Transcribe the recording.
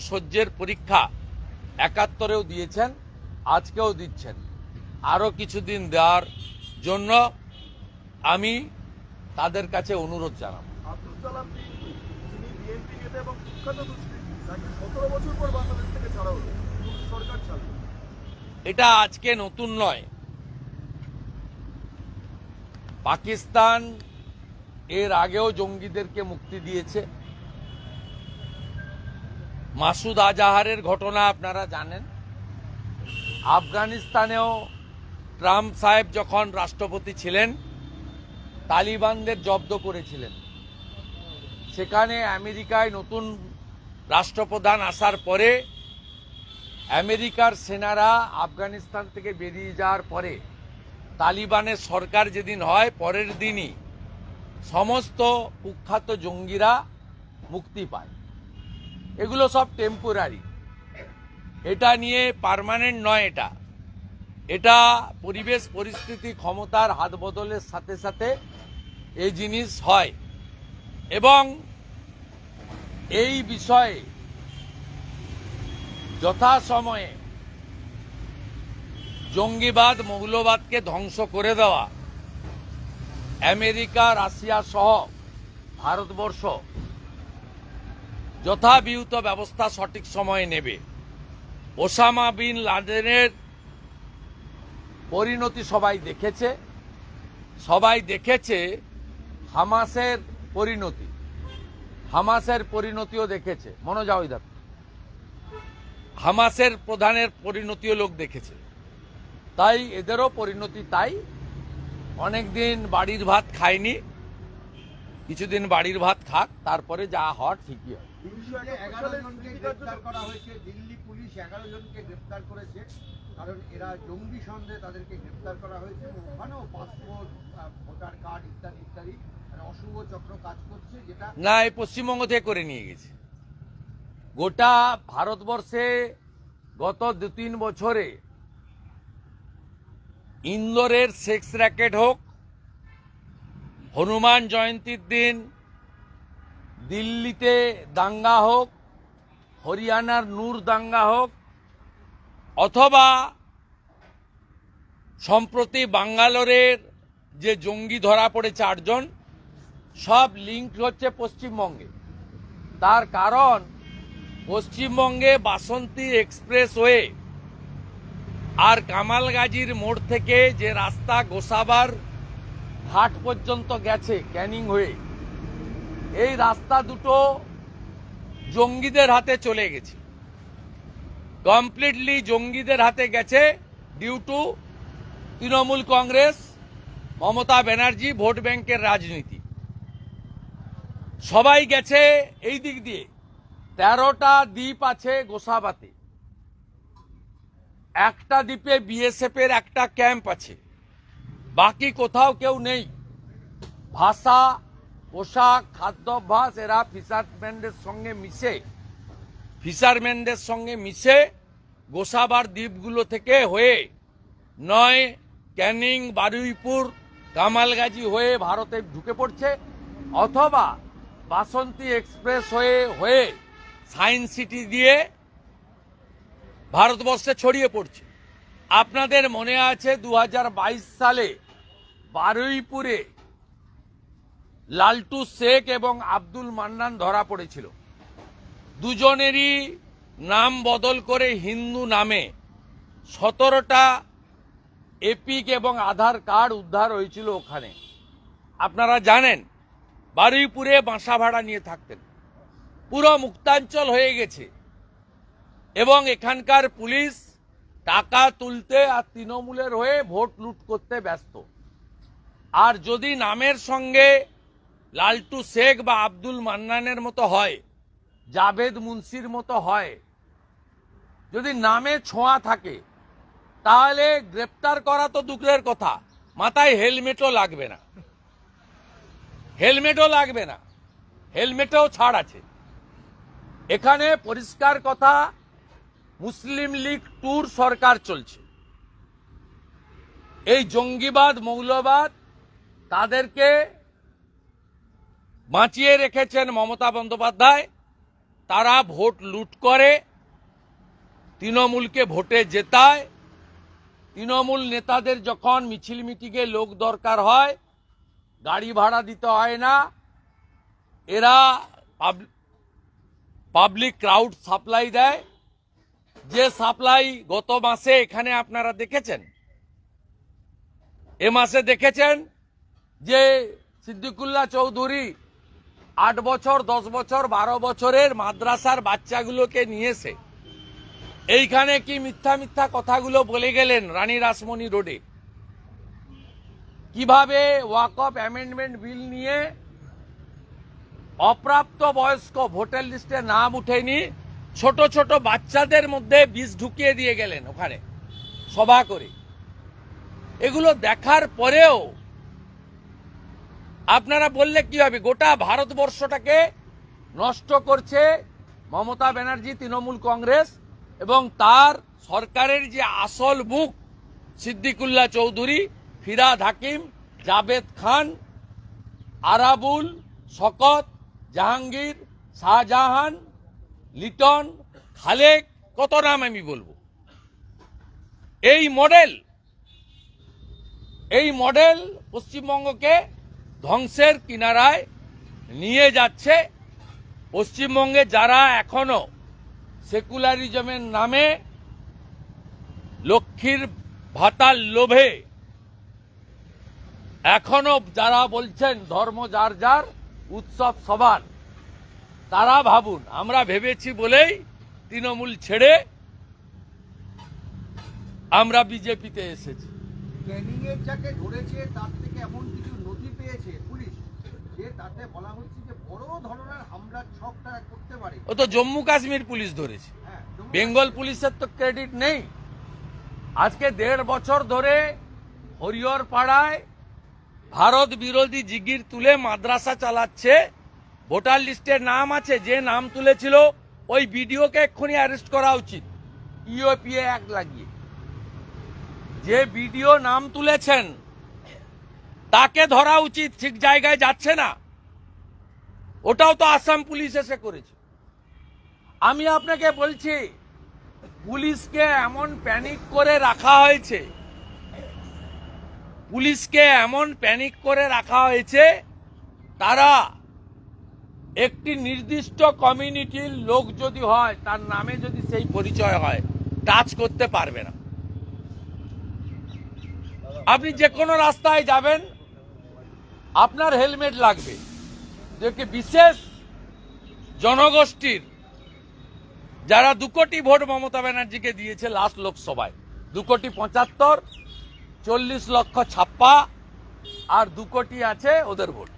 সহ্যের পরীক্ষা একাত্তরেও দিয়েছেন আজকেও দিচ্ছেন। আরও কিছুদিন দেওয়ার জন্য আমি তাদের কাছে অনুরোধ জানাব। এটা আজকে নতুন নয়। পাকিস্তান এর আগেও জঙ্গিদেরকে মুক্তি দিয়েছে। মাসুদ আজাহারের ঘটনা আপনারা জানেন। আফগানিস্তানেও ট্রাম্প সাহেব যখন রাষ্ট্রপতি ছিলেন, তালিবানদের জব্দ করেছিলেন। সেখানে আমেরিকায় নতুন রাষ্ট্রপ্রধান আসার পরে আমেরিকার সেনারা আফগানিস্তান থেকে বেরিয়ে যাওয়ার পরে তালিবানের সরকার যেদিন হয়, পরের দিনই সমস্ত কুখ্যাত জঙ্গিরা মুক্তি পায়। এগুলো সব টেম্পোরারি এটা নিয়ে পার্মানেন্ট নয় এটা। এটা পরিবেশ, পরিস্থিতি, ক্ষমতার হাত বদলের সাথে সাথে এই জিনিস হয়। এবং এই বিষয়ে যথাসময়ে জঙ্গিবাদ, মৌলবাদকে ধ্বংস করে দেওয়া, আমেরিকা, রাশিয়া সহ ভারতবর্ষ যথাবিহিত ব্যবস্থা সঠিক সময়ে নেবে। ওসামা বিন লাদেনের পরিণতি সবাই দেখেছে। সবাই দেখেছে হামাসের পরিণতি। হামাসের পরিণতিও দেখেছে। মনোজাও ইদার হামাসের প্রধানের পরিণতিও লোক দেখেছে। তাই এদেরও পরিণতি তাই। অনেকদিন বাড়ির ভাত খায়নি। কিছুদিন বাড়ির ভাত খাক তারপরে যা হওয়ার ঠিকই হয় কারণ এরা জঙ্গি সন্দেহে তাদেরকে গ্রেপ্তার করা হয়েছে ওখানেও পাসপোর্ট ভোটার কার্ড ইত্যাদি ইত্যাদি অশুভ চক্র কাজ করছে যেটা না এই পশ্চিমবঙ্গ থেকে করে নিয়ে গেছে। গোটা ভারতবর্ষে গত দু তিন বছরে ইন্দোরের সেক্স র্যাকেট হোক হনুমান জয়ন্তীর দিন দিল্লিতে দাঙ্গা হোক, হরিয়ানার নূর দাঙ্গা হোক, অথবা সম্প্রতি বাঙ্গালোরের যে জঙ্গি ধরা পড়ে চারজন সব লিঙ্ক হচ্ছে পশ্চিমবঙ্গে। তার কারণ, পশ্চিমবঙ্গে বাসন্তী এক্সপ্রেসওয়ে আর কামালগাজির মোড় থেকে যে রাস্তা গোসাবার ঘাট পর্যন্ত গেছে ক্যানিং হয়ে। এই রাস্তা দুটো জঙ্গিদের হাতে চলে গেছে। কমপ্লিটলি জঙ্গিদের হাতে গেছে due to Trinamool Congress, Mamata Banerjee, vote ব্যাংকের রাজনীতি। সবাই গেছে এই দিক দিয়ে। তেরোটা দ্বীপ আছে গোসাবাতে। একটা দ্বীপে বিএসএফ এর একটা ক্যাম্প আছে। বাকি কোথাও কেউ নেই। ভাষা, পোশাক, খাদ্যাভ্যাস, এরা ফিশারম্যানদের সঙ্গে মিশে। ফিশারম্যানদের সঙ্গে মিশে গোসাবার দ্বীপগুলো থেকে হয়ে নয় ক্যানিং, বারুইপুর, কামালগাজি হয়ে ভারতে ঢুকে পড়ছে, অথবা বাসন্তী এক্সপ্রেস হয়ে হয়ে সায়েন্স সিটি দিয়ে ভারতবর্ষে ছড়িয়ে পড়ছে। আপনাদের মনে আছে দু হাজার বাইশ সালে বারুইপুরে লালটু শেখ এবং আব্দুল মান্নান ধরা পড়েছিল। দুজনেরই নাম বদল করে হিন্দু নামে সতেরোটা এপিক এবং আধার কার্ড উদ্ধার হয়েছিল ওখানে। আপনারা জানেন, বারুইপুরে বাসা ভাড়া নিয়ে থাকতেন। পুরো মুক্তাঞ্চল হয়ে গেছে এবং এখানকার পুলিশ টাকা তুলতে আর তৃণমূলের হয়ে ভোট লুট করতে ব্যস্ত। আর যদি নামের সঙ্গে লালটু শেখ বা আব্দুল মান্নানের মতো হয়, জাভেদ মুন্সির মতো হয়, যদি নামে ছোঁয়া থাকে, তাহলে গ্রেপ্তার করা তো দুঃখের কথা। মাথায় হেলমেটও লাগবে না। হেলমেটও লাগবে না। হেলমেটেও ছাড় আছে। এখানে পরিষ্কার কথা, মুসলিম লীগ ট্যুর সরকার চলছে। এই জঙ্গিবাদ, মৌলবাদ তাদেরকে বাঁচিয়ে রেখেছেন মমতা বন্দ্যোপাধ্যায়। তারা ভোট লুট করে, তৃণমূলকে ভোটে জেতায়। তৃণমূল নেতাদের যখন মিছিল মিটিংয়ে লোক দরকার হয়, গাড়ি ভাড়া দিতে হয় না। এরা পাব- পাবলিক ক্রাউড সাপ্লাই দেয়। যে সাপ্লাই গত মাসে এখানে আপনারা দেখেছেন, এ মাসে দেখেছেন যে সিদ্দিকুল্লাহ চৌধুরী আট বছর, দশ বছর, বারো বছরের মাদ্রাসার বাচ্চাগুলোকে নিয়েছে। এইখানে কি মিথ্যা মিথ্যা কথাগুলো বলে গেলেন রানী রাসমণি রোডে? কীভাবে ওয়াকফ অ্যামেন্ডমেন্ট বিল নিয়ে অপ্রাপ্ত বয়স্ক ভোটার লিস্টে নাম উঠেনি, ছোট ছোট বাচ্চাদের মধ্যে বিষ ঢুকিয়ে দিয়ে গেলেন ওখানে সভা করে। এগুলো দেখার পরেও আপনারা বললে কি হবে গোটা ভারতবর্ষটাকে নষ্ট করছে মমতা ব্যানার্জি, তৃণমূল কংগ্রেস এবং তার সরকারের যে আসল মুখ, সিদ্দিকুল্লাহ চৌধুরী, ফিরাদ হাকিম জাভেদ খান, আরাবুল, শকত, জাহাঙ্গীর, শাহজাহান, লিটন, খালেক, কত নাম আমি বলব? এই মডেল এই মডেল পশ্চিমবঙ্গকে ধ্বংসের কিনারায় নিয়ে যাচ্ছে পশ্চিমবঙ্গে যারা এখনও সেকুলারিজমের নামে লক্ষ্মীর ভাতার লোভে এখনও যারা বলছেন ধর্ম যার যার, উৎসব সবার, তারা ভাবুন, আমরা ভেবেছি বলেই তৃণমূল ছেড়ে আমরা বিজেপিতে এসেছি। ক্যানিং এর যাকে ধরেছে, তার থেকে এমন কিছু পেয়েছে পুলিশ যে তাতে বলা হচ্ছে যে বড় ধরনের হামলার ছক তারা করতে পারে। ও তো জম্মু কাশ্মীর পুলিশ ধরেছে। হ্যাঁ বেঙ্গল পুলিশের তো ক্রেডিট নেই। আজকে দেড় বছর ধরে হরিহর পাড়ায় ভারত বিরোধী জিগির তুলে মাদ্রাসা চালাচ্ছে। ভোটার লিস্টে নাম আছে যে নাম তুলেছিল ওই বিডিওকে এক্ষুনি অ্যারেস্ট করা উচিত। ইউএপিএ অ্যাক্ট লাগিয়ে। যে বিডিও নাম তুলেছেন তাকে ধরা উচিত ঠিক জায়গায় যাচ্ছে না। ওটাও তো আসাম পুলিশ এসে করেছে। আমি আপনাকে বলছি, পুলিশকে এমন প্যানিক করে রাখা হয়েছে, পুলিশকে এমন প্যানিক করে রাখা হয়েছে, তারা একটি নির্দিষ্ট কমিউনিটির লোক যদি হয়, তার নামে যদি সেই পরিচয় হয় টাচ করতে পারবে না। আপনি যে কোনো রাস্তায় যাবেন আপনার হেলমেট লাগবে। যে বিশেষ জনগোষ্ঠীর যারা দু কোটি ভোট মমতা ব্যানার্জিকে দিয়েছে লাস্ট লোকসভায়। দু কোটি পঁচাত্তর, চল্লিশ লক্ষ ছাপ্পা, আর দু কোটি আছে ওদের ভোট।